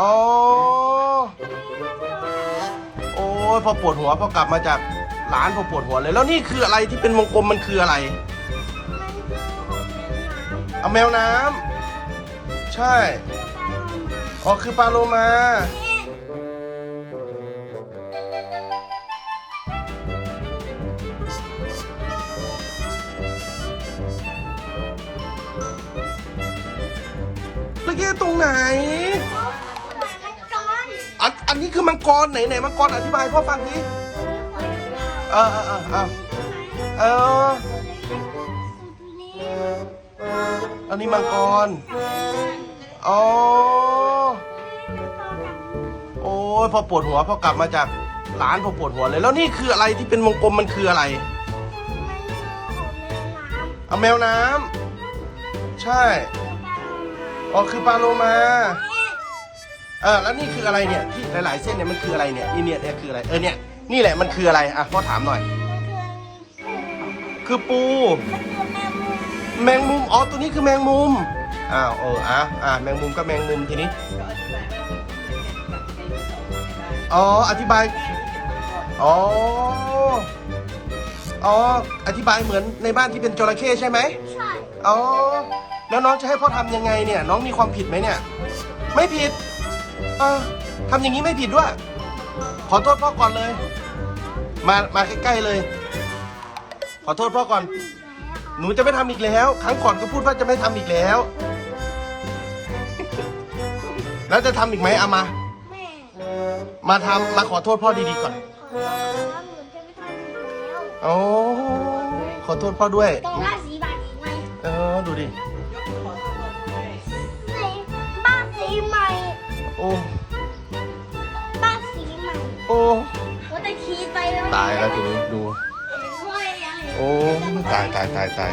อ๋อโอ้ยพอปวดหัวพอกลับมาจากร้านพอปวดหัวเลย แล้วนี่คืออะไรที่เป็นวงกลมมันคืออะไร เอาแมวน้ำใช่ อ๋อ คือปลาโลมา แล้วแกตรงไหน กรไหนไหนมังกรอธิบายพ่อฟังดิเออเออเออเออเอออันนี้มังกรอ๋อโอ้ยพอปวดหัวพอกลับมาจากร้านพอปวดหัวเลย แล้วนี่คืออะไรที่เป็นวงกลมมันคืออะไรเอาแมวน้ำใช่อ๋อคือปลาโลมา เออแล้วนี่คืออะไรเนี่ยที่หลาย ๆ เส้นเนี่ยมันคืออะไรเนี่ยนี่เนี่ยเนี่ยคืออะไรเออเนี่ยนี่แหละมันคืออะไรอะพ่อถามหน่อย คือปู แมงมุมอ๋อตัวนี้คือแมงมุมอ้าวเอออะอะแมงมุมก็แมงมุมทีนี้อ๋ออธิบายอ๋ออ๋ออธิบายเหมือนในบ้านที่เป็นจระเข้ใช่ไหมใช่อ๋อแล้วน้องจะให้พ่อทำยังไงเนี่ย น้องมีความผิดไหมเนี่ย ไม่ผิด เออทำอย่างนี้ไม่ผิดด้วย ขอโทษพ่อก่อนเลย มามาใกล้ๆเลย ขอโทษพ่อก่อน หนูจะไม่ทำอีกแล้ว ครั้งก่อนก็พูดว่าจะไม่ทำอีกแล้ว แล้วจะทำอีกไหมเอามา แม่มาทำมาขอโทษพ่อดีๆก่อนขอโทษครับหนูจะไม่ทำอีกแล้วโอ้ขอโทษพ่อด้วย ต้องล่าสีบาทอีกไหมเออดูดิ โอ้ บ้านสีใหม่โอ้ ว่าแต่ขี่ไปแล้วตายแล้วทีนี้ดูโอ้ยอะไรโอ้ ตายตายตายตาย